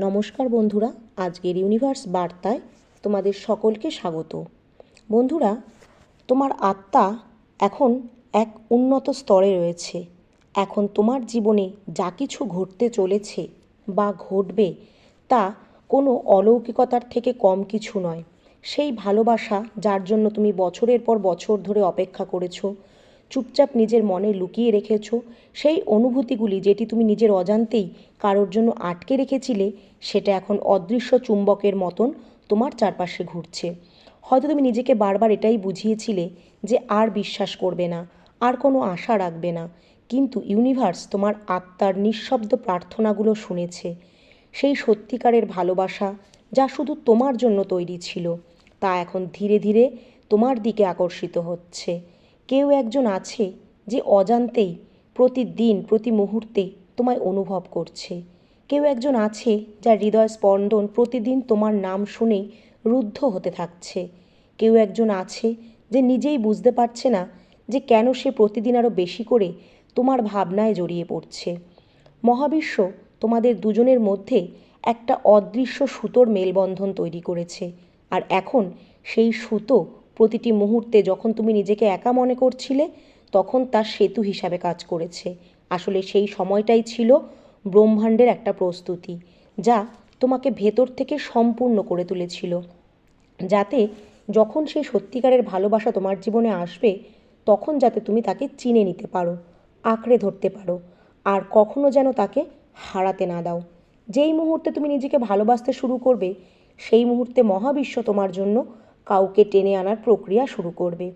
নমস্কার বন্ধুরা, আজকের ইউনিভার্স বার্তায় তোমাদের সকলকে স্বাগত। বন্ধুরা, তোমার আত্মা এখন এক উন্নত স্তরে রয়েছে। এখন তোমার জীবনে যা কিছু ঘটতে চলেছে বা ঘটবে তা কোনো অলৌকিকতার থেকে কম কিছু নয়। সেই ভালোবাসা যার জন্য তুমি বছরের পর বছর ধরে অপেক্ষা করেছ চুপচাপ নিজের মনে লুকিয়ে রেখেছো, সেই অনুভূতিগুলি যেটি তুমি নিজের অজান্তেই কারোর জন্য আটকে রেখেছিলে, সেটা এখন অদৃশ্য চুম্বকের মতন তোমার চারপাশে ঘুরছে। হয়তো তুমি নিজেকে বারবার এটাই বুঝিয়েছিলে যে আর বিশ্বাস করবে না, আর কোনো আশা রাখবে না, কিন্তু ইউনিভার্স তোমার আত্মার নিঃশব্দ প্রার্থনাগুলো শুনেছে। সেই সত্যিকারের ভালোবাসা যা শুধু তোমার জন্য তৈরি ছিল, তা এখন ধীরে ধীরে তোমার দিকে আকর্ষিত হচ্ছে। কেউ একজন আছে যে অজান্তেই, প্রতিদিন, প্রতি মুহূর্তে তোমায় অনুভব করছে। কেউ একজন আছে যার হৃদয় স্পন্দন প্রতিদিন তোমার নাম শুনেই রুদ্ধ হতে থাকছে। কেউ একজন আছে যে নিজেই বুঝতে পারছে না যে কেন সে প্রতিদিন আরও বেশি করে তোমার ভাবনায় জড়িয়ে পড়ছে। মহাবিশ্ব তোমাদের দুজনের মধ্যে একটা অদৃশ্য সুতোর মেলবন্ধন তৈরি করেছে। আর এখন সেই সুতো প্রতিটি মুহূর্তে যখন তুমি নিজেকে একা মনে করছিলে, তখন তার সেতু হিসাবে কাজ করেছে। আসলে সেই সময়টাই ছিল ব্রহ্মাণ্ডের একটা প্রস্তুতি, যা তোমাকে ভেতর থেকে সম্পূর্ণ করে তুলেছিল। যাতে যখন সেই সত্যিকারের ভালোবাসা তোমার জীবনে আসবে, তখন যাতে তুমি তাকে চিনে নিতে পারো, আঁকড়ে ধরতে পারো, আর কখনো যেন তাকে হারাতে না দাও। যেই মুহূর্তে তুমি নিজেকে ভালোবাসতে শুরু করবে, সেই মুহূর্তে মহাবিশ্ব তোমার জন্য কাউকে টেনে আনার প্রক্রিয়া শুরু করবে।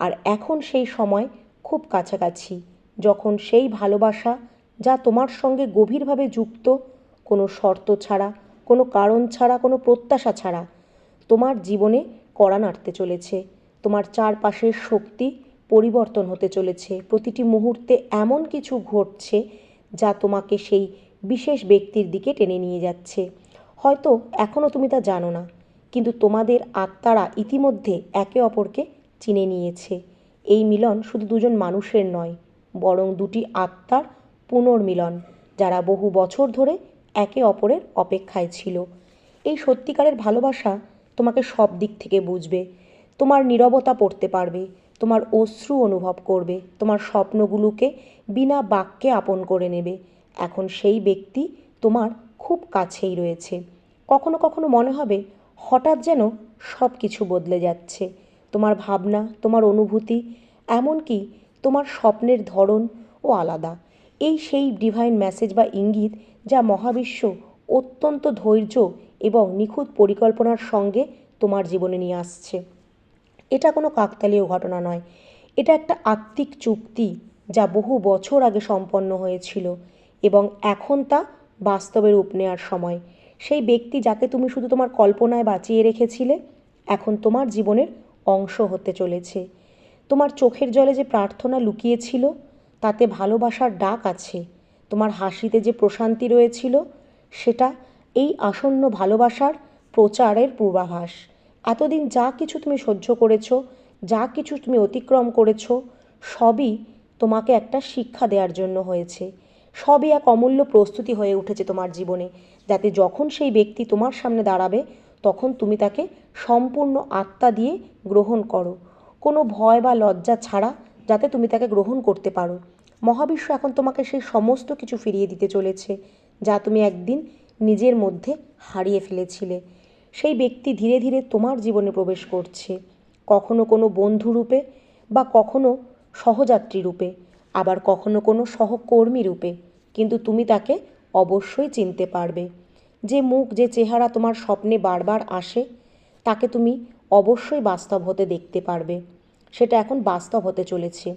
আর এখন সেই সময় খুব কাছাকাছি, যখন সেই ভালোবাসা যা তোমার সঙ্গে গভীরভাবে যুক্ত, কোনো শর্ত ছাড়া, কোনো কারণ ছাড়া, কোনো প্রত্যাশা ছাড়া, তোমার জীবনে কড়া নাড়তে চলেছে। তোমার চারপাশের শক্তি পরিবর্তন হতে চলেছে। প্রতিটি মুহূর্তে এমন কিছু ঘটছে যা তোমাকে সেই বিশেষ ব্যক্তির দিকে টেনে নিয়ে যাচ্ছে। হয়তো এখনও তুমি তা জানো না। কিন্তু তোমাদের আত্মারা ইতিমধ্যে একে অপরকে চিনে নিয়েছে। এই মিলন শুধু দুজন মানুষের নয়, বরং দুটি আত্মার পুনর্মিলন, যারা বহু বছর ধরে একে অপরের অপেক্ষায় ছিল। এই সত্যিকারের ভালোবাসা তোমাকে সব দিক থেকে বুঝবে। তোমার নীরবতা পড়তে পারবে, তোমার অশ্রু অনুভব করবে, তোমার স্বপ্নগুলোকে বিনা বাক্যে আপন করে নেবে। এখন সেই ব্যক্তি তোমার খুব কাছেই রয়েছে। কখনো কখনো মনে হবে হঠাৎ যেন সব কিছু বদলে যাচ্ছে। তোমার ভাবনা, তোমার অনুভূতি, এমনকি তোমার স্বপ্নের ধরন ও আলাদা। এই সেই ডিভাইন মেসেজ বা ইঙ্গিত যা মহাবিশ্ব অত্যন্ত ধৈর্য এবং নিখুঁত পরিকল্পনার সঙ্গে তোমার জীবনে নিয়ে আসছে। এটা কোনো কাকতালীয় ঘটনা নয়। এটা একটা আত্মিক চুক্তি যা বহু বছর আগে সম্পন্ন হয়েছিল এবং এখন তা বাস্তবে রূপ নেওয়ার সময়। সেই ব্যক্তি যাকে তুমি শুধু তোমার কল্পনায় বাঁচিয়ে রেখেছিলে, এখন তোমার জীবনের অংশ হতে চলেছে। তোমার চোখের জলে যে প্রার্থনা লুকিয়েছিল, তাতে ভালোবাসার ডাক আছে। তোমার হাসিতে যে প্রশান্তি রয়েছিল, সেটা এই আসন্ন ভালোবাসার প্রচারের পূর্বাভাস। এতদিন যা কিছু তুমি সহ্য করেছ, যা কিছু তুমি অতিক্রম করেছ, সবই তোমাকে একটা শিক্ষা দেওয়ার জন্য হয়েছে। সবই এক অমূল্য প্রস্তুতি হয়ে উঠেছে তোমার জীবনে। যাতে যখন সেই ব্যক্তি তোমার সামনে দাঁড়াবে, তখন তুমি তাকে সম্পূর্ণ আত্মা দিয়ে গ্রহণ করো। কোনো ভয় বা লজ্জা ছাড়া যাতে তুমি তাকে গ্রহণ করতে পারো। মহাবিশ্ব এখন তোমাকে সেই সমস্ত কিছু ফিরিয়ে দিতে চলেছে, যা তুমি একদিন নিজের মধ্যে হারিয়ে ফেলেছিলে। সেই ব্যক্তি ধীরে ধীরে তোমার জীবনে প্রবেশ করছে। কখনো কোনো বন্ধু রূপে বা কখনো সহযাত্রী রূপে, আবার কখনো কোনো সহকর্মী রূপে। কিন্তু তুমি তাকে অবশ্যই চিনতে পারবে। যে মুখ, যে চেহারা তোমার স্বপ্নে বারবার আসে, তাকে তুমি অবশ্যই বাস্তব হতে দেখতে পারবে। সেটা এখন বাস্তব হতে চলেছে।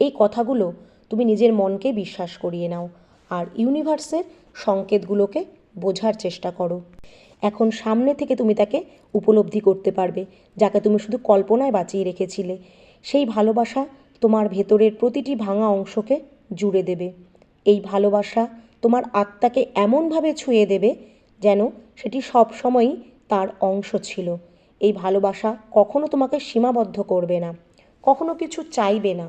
এই কথাগুলো তুমি নিজের মনকে বিশ্বাস করিয়ে নাও আর ইউনিভার্সের সংকেতগুলোকে বোঝার চেষ্টা করো। এখন সামনে থেকে তুমি তাকে উপলব্ধি করতে পারবে, যাকে তুমি শুধু কল্পনায় বাঁচিয়ে রেখেছিলে। সেই ভালোবাসা তোমার ভেতরের প্রতিটি ভাঙা অংশকে জুড়ে দেবে। এই ভালোবাসা তোমার আত্মাকে এমনভাবে ছুঁয়ে দেবে যেন সেটি সবসময়ই তার অংশ ছিল। এই ভালোবাসা কখনো তোমাকে সীমাবদ্ধ করবে না, কখনো কিছু চাইবে না।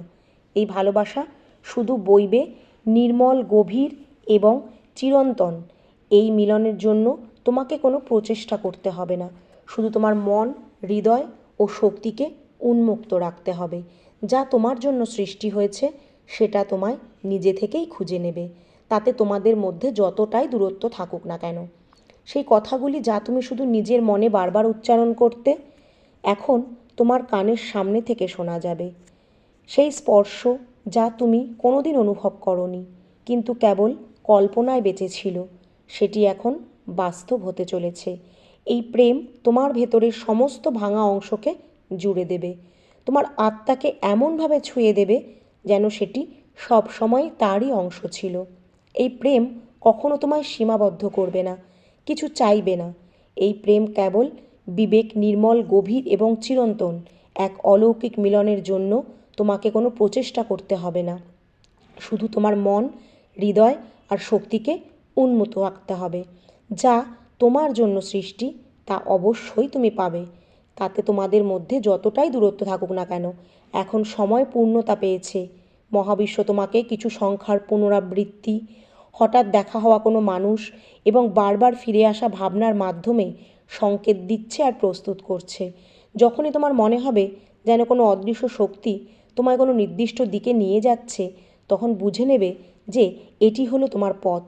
এই ভালোবাসা শুধু বইবে নির্মল, গভীর এবং চিরন্তন। এই মিলনের জন্য তোমাকে কোনো প্রচেষ্টা করতে হবে না। শুধু তোমার মন, হৃদয় ও শক্তিকে উন্মুক্ত রাখতে হবে। যা তোমার জন্য সৃষ্টি হয়েছে, সেটা তোমায় নিজে থেকেই খুঁজে নেবে। তাতে তোমাদের মধ্যে যতটাই দূরত্ব থাকুক না কেন। সেই কথাগুলি যা তুমি শুধু নিজের মনে বারবার উচ্চারণ করতে, এখন তোমার কানের সামনে থেকে শোনা যাবে। সেই স্পর্শ যা তুমি কোনোদিন অনুভব করনি, কিন্তু কেবল কল্পনায় বেঁচে ছিল, সেটি এখন বাস্তব হতে চলেছে। এই প্রেম তোমার ভেতরের সমস্ত ভাঙা অংশকে জুড়ে দেবে। তোমার আত্মাকে এমনভাবে ছুঁয়ে দেবে যেন সেটি সব সময় তারই অংশ ছিল। এই প্রেম কখনো তোমায় সীমাবদ্ধ করবে না, কিছু চাইবে না। এই প্রেম কেবল বিবেক নির্মল, গভীর এবং চিরন্তন, এক অলৌকিক মিলনের জন্য তোমাকে কোনো প্রচেষ্টা করতে হবে না। শুধু তোমার মন, হৃদয় আর শক্তিকে উন্মুক্ত রাখতে হবে। যা তোমার জন্য সৃষ্টি, তা অবশ্যই তুমি পাবে। তাতে তোমাদের মধ্যে যতটাই দূরত্ব থাকুক না কেন, এখন সময় পূর্ণতা পেয়েছে। মহাবিশ্ব তোমাকে কিছু সংখ্যার পুনরাবৃত্তি, হঠাৎ দেখা হওয়া কোনো মানুষ এবং বারবার ফিরে আসা ভাবনার মাধ্যমে সংকেত দিচ্ছে আর প্রস্তুত করছে। যখনই তোমার মনে হবে যেন কোনো অদৃশ্য শক্তি তোমায় কোনো নির্দিষ্ট দিকে নিয়ে যাচ্ছে, তখন বুঝে নেবে যে এটি হলো তোমার পথ,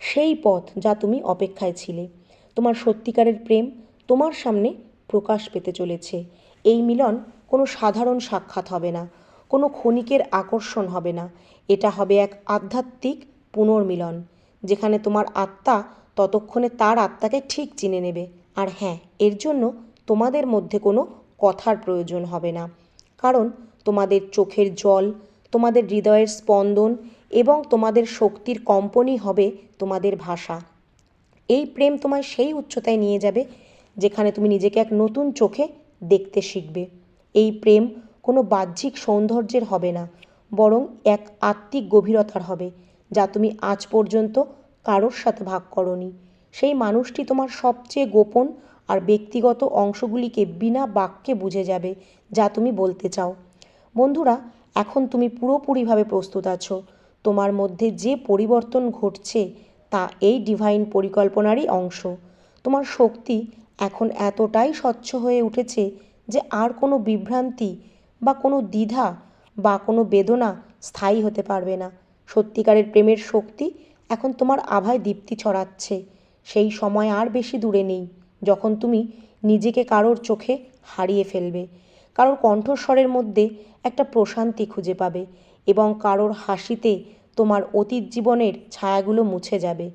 সেই পথ যা তুমি অপেক্ষায় ছিলে। তোমার সত্যিকারের প্রেম তোমার সামনে প্রকাশ পেতে চলেছে। এই মিলন কোনো সাধারণ সাক্ষাৎ হবে না। কোনো ক্ষণিকের আকর্ষণ হবে না। এটা হবে এক আধ্যাত্মিক পুনর্মিলন, যেখানে তোমার আত্মা ততক্ষণে তার আত্মাকে ঠিক চিনে নেবে। আর হ্যাঁ এর জন্য তোমাদের মধ্যে কোনো কথার প্রয়োজন হবে না, কারণ তোমাদের চোখের জল, তোমাদের হৃদয়ের স্পন্দন এবং তোমাদের শক্তির কম্পনই হবে তোমাদের ভাষা। এই প্রেম তোমায় সেই উচ্চতায় নিয়ে যাবে, যেখানে তুমি নিজেকে এক নতুন চোখে দেখতে শিখবে। এই প্রেম কোনো বাহ্যিক সৌন্দর্যের হবে না, বরং এক আত্মিক গভীরতার হবে, যা তুমি আজ পর্যন্ত কারোর সাথে ভাগ করনি। সেই মানুষটি তোমার সবচেয়ে গোপন আর ব্যক্তিগত অংশগুলিকে বিনা বাক্যে বুঝে যাবে, যা তুমি বলতে চাও। বন্ধুরা, এখন তুমি পুরোপুরিভাবে প্রস্তুত আছো। তোমার মধ্যে যে পরিবর্তন ঘটছে, তা এই ডিভাইন পরিকল্পনারই অংশ। তোমার শক্তি এখন এতটাই স্বচ্ছ হয়ে উঠেছে যে আর কোনো বিভ্রান্তি বা কোনো দ্বিধা বা কোনো বেদনা স্থায়ী হতে পারবে না। সত্যিকারের প্রেমের শক্তি এখন তোমার আভায় দীপ্তি ছড়াচ্ছে। সেই সময় আর বেশি দূরে নেই, যখন তুমি নিজেকে কারোর চোখে হারিয়ে ফেলবে। কারোর কণ্ঠস্বরের মধ্যে একটা প্রশান্তি খুঁজে পাবে এবং কারোর হাসিতে তোমার অতীত জীবনের ছায়াগুলো মুছে যাবে।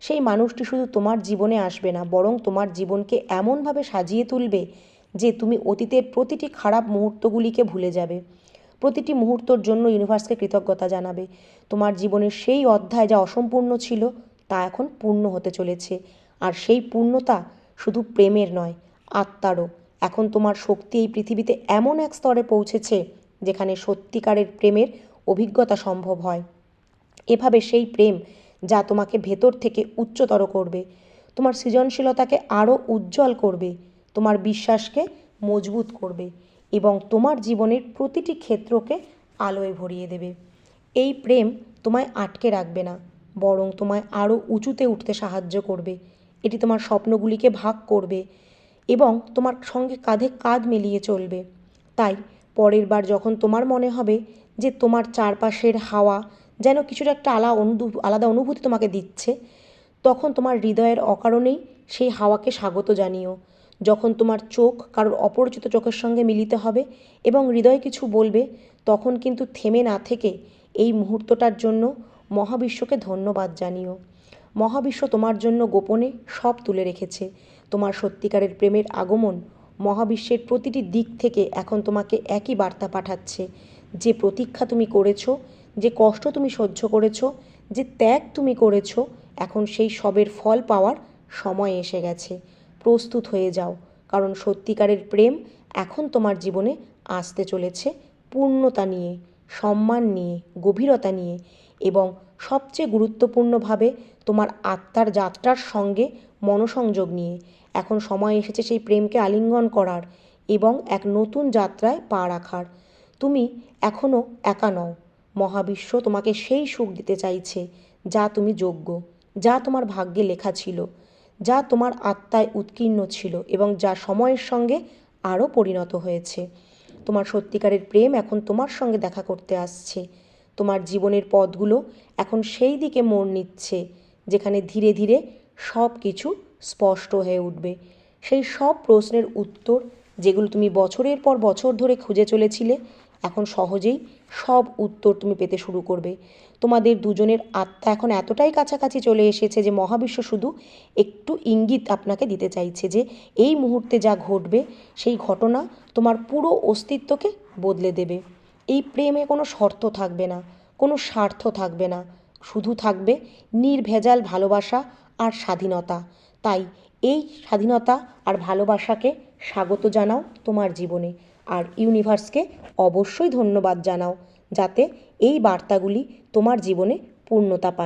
সেই মানুষটি শুধু তোমার জীবনে আসবে না, বরং তোমার জীবনকে এমনভাবে সাজিয়ে তুলবে যে তুমি অতীতের প্রতিটি খারাপ মুহূর্তগুলিকে ভুলে যাবে। প্রতিটি মুহূর্তর জন্য ইউনিভার্সকে কৃতজ্ঞতা জানাবে। তোমার জীবনের সেই অধ্যায় যা অসম্পূর্ণ ছিল, তা এখন পূর্ণ হতে চলেছে। আর সেই পূর্ণতা শুধু প্রেমের নয়, আত্মারও। এখন তোমার শক্তি এই পৃথিবীতে এমন এক স্তরে পৌঁছেছে, যেখানে সত্যিকারের প্রেমের অভিজ্ঞতা সম্ভব হয়। এভাবে সেই প্রেম যা তোমাকে ভেতর থেকে উচ্চতর করবে, তোমার সৃজনশীলতাকে আরও উজ্জ্বল করবে। তোমার বিশ্বাসকে মজবুত করবে এবং তোমার জীবনের প্রতিটি ক্ষেত্রকে আলোয় ভরিয়ে দেবে। এই প্রেম তোমায় আটকে রাখবে না, বরং তোমায় আরও উঁচুতে উঠতে সাহায্য করবে। এটি তোমার স্বপ্নগুলিকে ভাগ করবে এবং তোমার সঙ্গে কাঁধে কাঁধ মিলিয়ে চলবে। তাই পরের বার যখন তোমার মনে হবে যে তোমার চারপাশের হাওয়া যেন কিছুটা একটা আলা আলাদা অনুভূতি তোমাকে দিচ্ছে, তখন তোমার হৃদয়ের অকারণেই সেই হাওয়াকে স্বাগত জানিও। যখন তোমার চোখ কারোর অপরিচিত চোখের সঙ্গে মিলিত হবে এবং হৃদয় কিছু বলবে, তখন কিন্তু থেমে না থেকে এই মুহূর্তটার জন্য মহাবিশ্বকে ধন্যবাদ জানিও। মহাবিশ্ব তোমার জন্য গোপনে সব তুলে রেখেছে। তোমার সত্যিকারের প্রেমের আগমন মহাবিশ্বের প্রতিটি দিক থেকে এখন তোমাকে একই বার্তা পাঠাচ্ছে। যে প্রতীক্ষা তুমি করেছ, যে কষ্ট তুমি সহ্য করেছ, যে ত্যাগ তুমি করেছ, এখন সেই সবের ফল পাওয়ার সময় এসে গেছে। প্রস্তুত হয়ে যাও, কারণ সত্যিকারের প্রেম এখন তোমার জীবনে আসতে চলেছে পূর্ণতা নিয়ে, সম্মান নিয়ে, গভীরতা নিয়ে এবং সবচেয়ে গুরুত্বপূর্ণভাবে তোমার আত্মার যাত্রার সঙ্গে মনসংযোগ নিয়ে। এখন সময় এসেছে সেই প্রেমকে আলিঙ্গন করার এবং এক নতুন যাত্রায় পা রাখার। তুমি এখনও একা নও। মহাবিশ্ব তোমাকে সেই সুখ দিতে চাইছে, যা তুমি যোগ্য, যা তোমার ভাগ্যে লেখা ছিল। যা তোমার আত্মায় উৎকীর্ণ ছিল এবং যা সময়ের সঙ্গে আরও পরিণত হয়েছে। তোমার সত্যিকারের প্রেম এখন তোমার সঙ্গে দেখা করতে আসছে। তোমার জীবনের পথগুলো এখন সেই দিকে মোড় নিচ্ছে, যেখানে ধীরে ধীরে সব কিছু স্পষ্ট হয়ে উঠবে। সেই সব প্রশ্নের উত্তর যেগুলো তুমি বছরের পর বছর ধরে খুঁজে চলেছিলে এখন সহজেই সব উত্তর তুমি পেতে শুরু করবে। তোমাদের দুজনের আত্মা এখন এতটাই কাছাকাছি চলে এসেছে যে মহাবিশ্ব শুধু একটু ইঙ্গিত আপনাকে দিতে চাইছে যে এই মুহূর্তে যা ঘটবে, সেই ঘটনা তোমার পুরো অস্তিত্বকে বদলে দেবে। এই প্রেমে কোনো শর্ত থাকবে না, কোনো স্বার্থ থাকবে না। শুধু থাকবে নির্ভেজাল ভালোবাসা আর স্বাধীনতা। তাই এই স্বাধীনতা আর ভালোবাসাকে স্বাগত জানাও তোমার জীবনে। আর ইউনিভার্সকে অবশ্যই ধন্যবাদ জানাও যাতে এই বার্তাগুলি তোমার জীবনে পূর্ণতা পায়।